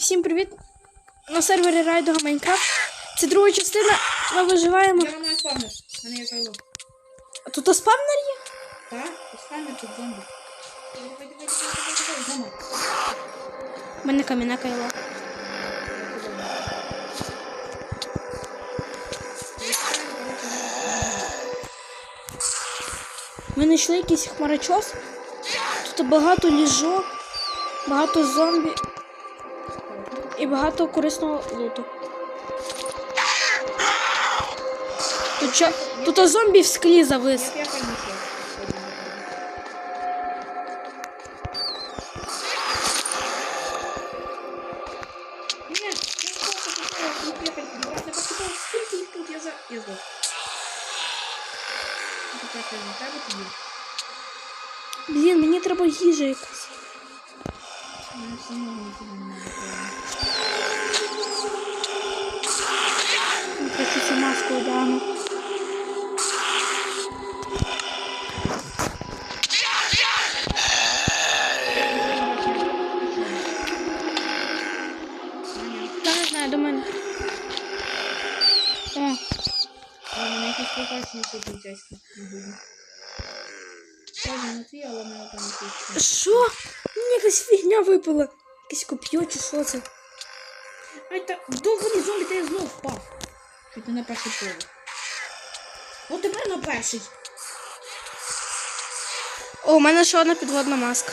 Всім привіт! На сервері Райдога Майнкрафт. Це друга частина. Ми виживаємо. Я ламаю спавнер. Мене є кайло. А тут спавнер є? Так? Спавнер тут зомбі. Давай. У мене кам'яна кайла. Ми знайшли якийсь хмарочос. Тут багато ліжок, багато зомбі і багато корисного луту. Тут, чо... Тут зомбі в склі завис. Я пальничок. Нет, я просто Маску одягну. Та не тут в мене там якісь. що? Мені якась фігня випала. Якесь коп'є чи що це? Ай, та довгоний зомбі, та я знов не на перший поверх. От тепер на перший. О, у мене ще одна підводна маска.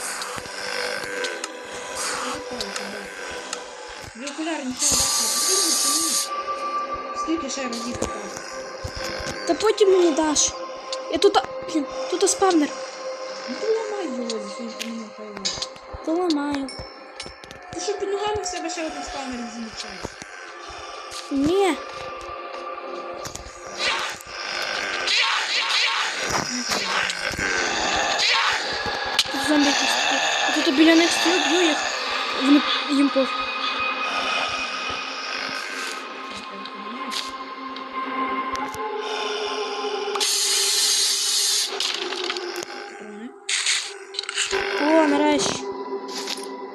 Ви окуляри нічого потрібно? Скільки ще разів попав? Та потім мені даш. Я тут. Блін, тут спавнер. Ну ти ламай його своїм камінням хайлом. То ламаю. Ти що під ногами в себе ще один спавнер не замічаєш? Ні. біля них стою, б'ю їх. Вони їм пофіг. О, нарешті.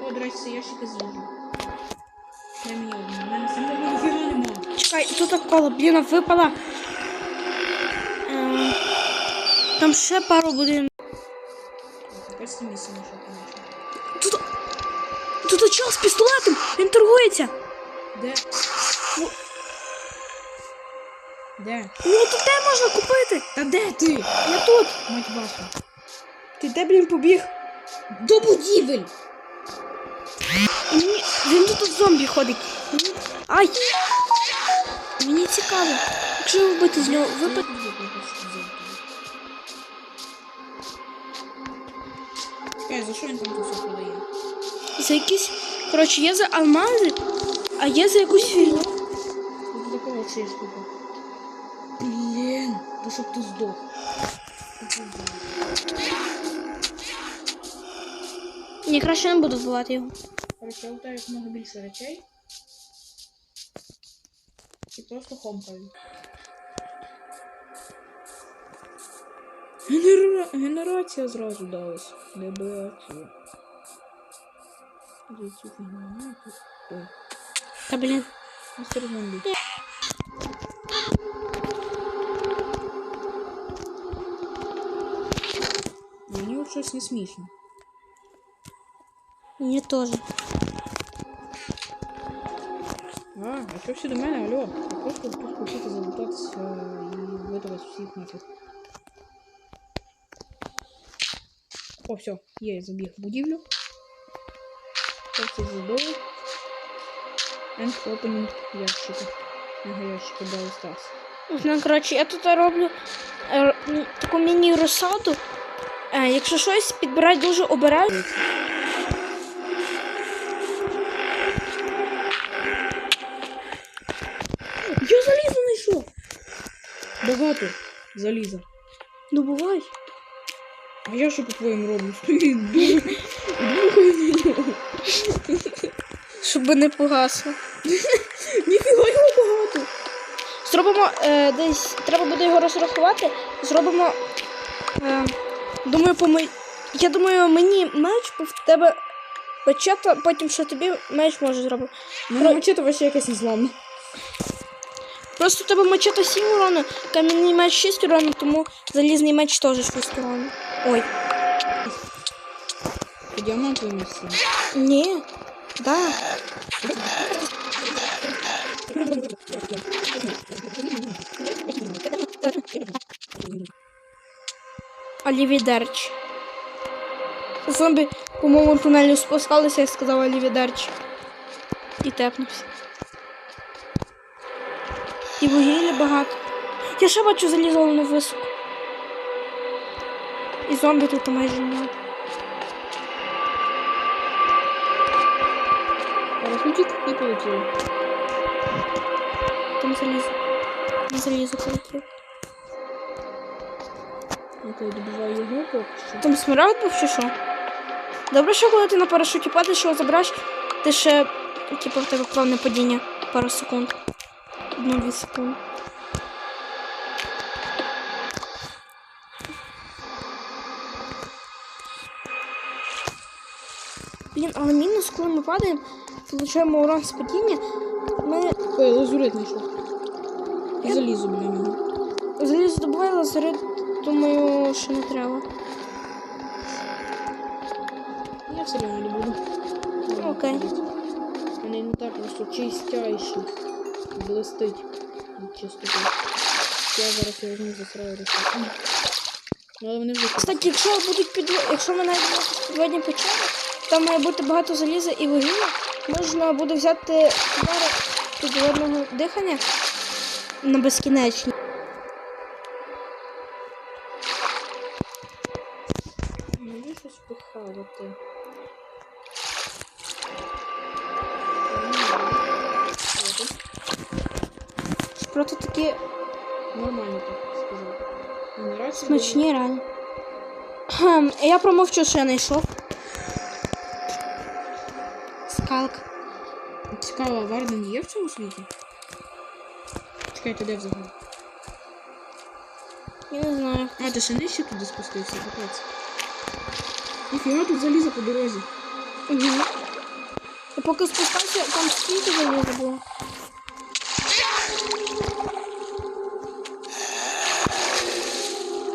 О, до речі, це ящики зроблю. Дай мені один. У мене самого ніфіга нема. Чекай, тут коло, блін, випала. Ем, Там ще пару будинків. Тепер з цим місцем що там. Тут. Тут чел з пістолетом. Він торгується. Де? Ну. Де? Ну тут те можна купити. Та де ти? Я тут. Мать вашу. Ти де, блін, побіг? До будівель! Мені... Він тут тут зомбі ходить. Мені... Ай! Мені цікаво. Якщо вбити з нього, випити. Чекай, за що він там тут все продає? За якісь. Коротше, є за алмази, а є за якусь фігню. Тут такого ще є штука. Блін, да щоб ти здох. Ні, краще не буду вбивати його. Короче, я лутаю якомога більше речей. І просто хомкаю. Генера... Генерація зразу далась. Генерація. Ой, Та блін. містер зомбі. Мені от щось не смішно. Мені теж. А, а що всі до мене, алло? Я просто тут хотіти залутатися і витратити всіх нафіг. О, все, є, я забіг в будівлю. Хлопці забили. And opening ящика. Ага, ящики дали Стас. Ну, коротше, я тут роблю е, таку міні-розсаду. Е, якщо щось підбирай дуже обережно. Я залізо знайшов! Багато заліза. Добувай. А я що по-твоєму роблю? Стою, на нього. Щоб не погасло. Ніфіга його багато. Зробимо е, десь, треба буде його розрахувати. Зробимо. Е, думаю, по ми... Я думаю, мені меч, в тебе Мачете, потім що тобі меч може зробити. Ну, мачете вообще якесь незламне. Просто у тебе мачете 7 урону, кам'яний меч 6 урону, тому залізний меч теж 6 урону. Ой, Меч сім. ні. Да. Олівідерч. Зомбі, по-моєму, тунелю спускалися, я сказав Олівідерч. І тепнувся. І вугілля багато. Я ще бачу залізовану високу. І зомбі тут майже немає. Парашутик і полетів. Там залізо полетів. Я коли добиваю його поки що. Там смарагд був чи що? Добре, що коли ти на парашуті падаєш, його забираєш, ти ще, типу, в тебе плавне падіння пару секунд. Одну-дві секунди. Блін, але мінус, коли ми падаємо, получаємо урон з падіння, ми Ой, лазурит знайшов. І залізу біля нього. заліз добували, лазарит, думаю, що не треба. Я все одно не буду. Окей. У мене інвентар просто чистяйший. Блистить від чистоти. Я зараз його візьму за сразу. Ну, але вони вже Кстати, якщо будуть під... якщо якісь підводні печери, там має бути багато заліза і вугілля, можна буде взяти підводного дихання на безкінечні. Мені щось похавати. Проте такі Нормально так сказати. Смачні реально. Я промовчу, що я. Скалк. Цікаво, Варден є в цьому світі? Чекайте, де взагалі? Я не знаю. А, ти ще нижче туди спустився, капець. Ніфіга тут заліза по дорозі. Угу. Я поки спускався, там скільки заліза було.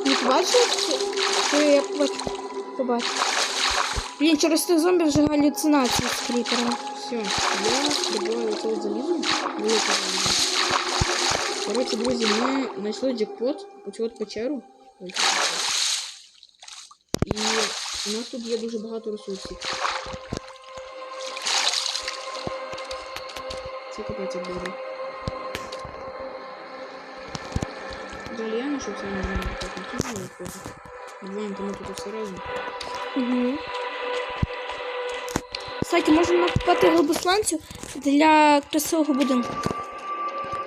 Не побачив? Чи я побачив? Побачив. Блін, через тих зомбі вже галюцинації з кріпером. Все, я добуваю оце от залізо. Велике залізо. Коротше, друзі, ми знайшли джекпот, оцю от печеру. Джекпот. І у нас тут є дуже багато ресурсів. Це капець як добре. Далі я знайшов це нормально так не кинули виходить. Добуваємо тому тут все. Угу. Кстати, можна накупати глибосланцю для красивого будинку.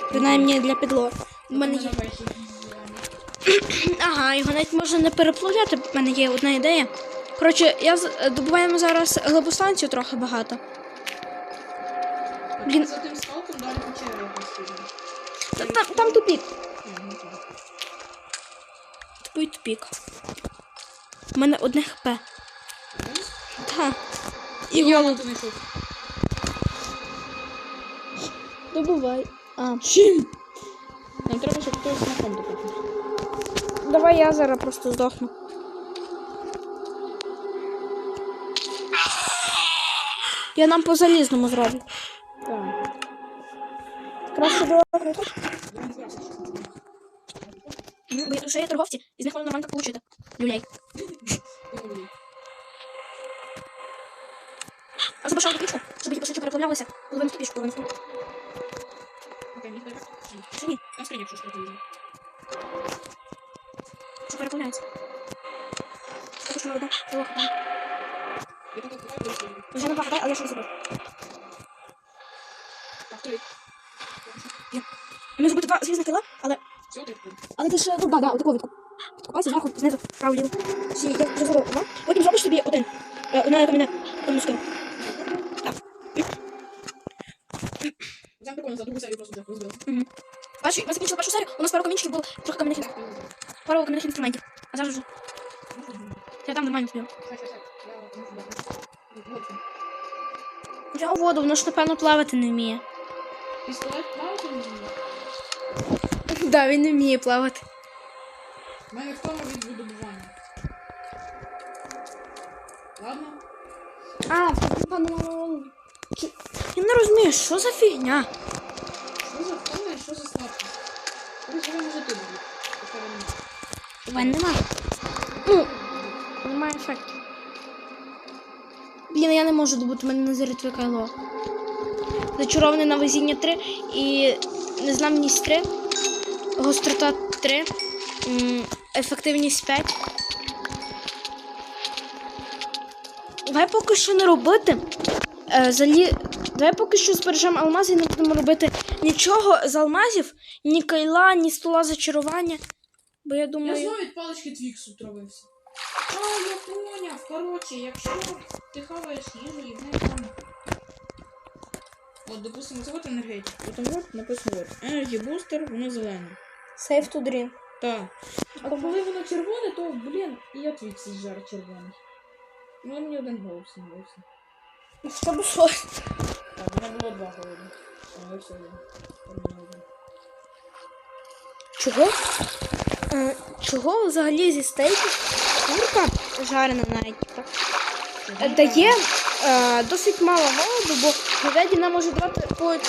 Принаймні для підлоги. У мене є. Ага, його навіть можна не переплавляти. У мене є одна ідея. Коротше, я добуваємо зараз глибосланцю трохи багато. Блін. За тим скалком далі Там, там тупік. Тупий тупік. У мене одне хп. Та. І Я голод. тут знайшов. Добувай. А. Чим? Нам треба, щоб хтось на ком допомог. Давай я зараз просто здохну. Я нам по залізному зроблю. Так. Краще до Ну, бо ще є торговці, і з них можна нормально так получити. Люлей. Що пічку, щоб ті пошвидше переплавлялися, половину пічку, половину фрукт. Окей, мені треба. Чи ні? Там скринь, якщо що потрібно. Що переплавляється. Так що вода, там. Я тут дивлюся. Вже не багато, але я не зробив. Так, три. Ми зробити два залізних кила, але три. Але ти ж, ну да, да, отаку відку. Відкопайся зверху, знизу, право ліво. Всі, я вже зробив два. Потім зробиш собі один. Е, на каміне, камінну скину. Там прикольно, за другу серію просто так розбив. Угу. Бачиш, ми закінчили першу серію, у нас пару камінчиків було, трохи кам'яних, ін- пару кам'яних інструментів. А зараз вже, я там нормально тобі. Хай, хай, хай. Я можу дати. Вот він. В нього воду, воно ж напевно плавати не вміє. Пістолет плавати не вміє. Да, він не вміє плавати. У мене втома від видобування. Ладно. А, напевно. Я не розумію, що за фігня. Що за втома і що за слабкість? Короче, ви можете бути. Поки ви. У мене нема. Ну, немає ефекту. Блін, я не можу добути, у мене не заритве кайло. Зачарований на везіння 3 і незламність 3, гострота 3, ефективність 5. Давай поки що не робити. Е, залі... Давай поки що збережемо алмази і не будемо робити нічого з алмазів, ні кайла, ні стола зачарування. Бо я Я думаю. знову від палички твіксу травився. А, я поняв. Коротше, якщо ти хаваєш їжу і в неї там. От, допустимо, це от енергетик. От от написано от. Energy Booster, воно зелене. Save to drink. Так. А коли воно червоне, то, блін, і я твікс зжар червоний. Ну, мені один голос не голосний. Що? Так, у мене було два голоди. Все. Чого? Е, чого взагалі зі стейків курка жарена навіть е, дає е, досить мало голоду, бо говядина може давати по 4,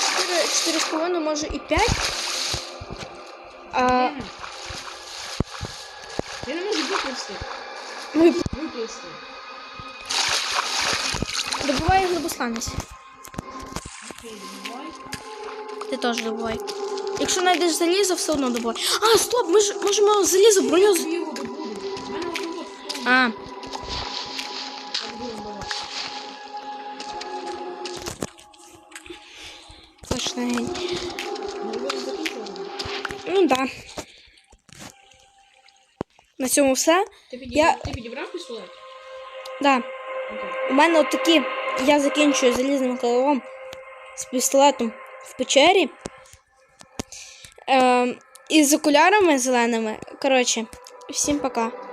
4,5, може і 5. А, Я не можу виплисти. ну, Виплисти. добуває глибосланець. Окей. Ти теж добувай. Якщо знайдеш залізо, все одно добувай. А, стоп, ми ж можемо залізо броню. з- Я його добуду. У мене один от в тому. А, Я буду вбивати. точно гень. Ну, ви закінчили? Ну так. Да. На цьому все. Ти, підіб... Я- ти підібрав пістолет? Да. Окей. У мене от такі. Я закінчую залізним кайлом з пістолетом В печері. Е, і з окулярами зеленими. Коротше, всім пока.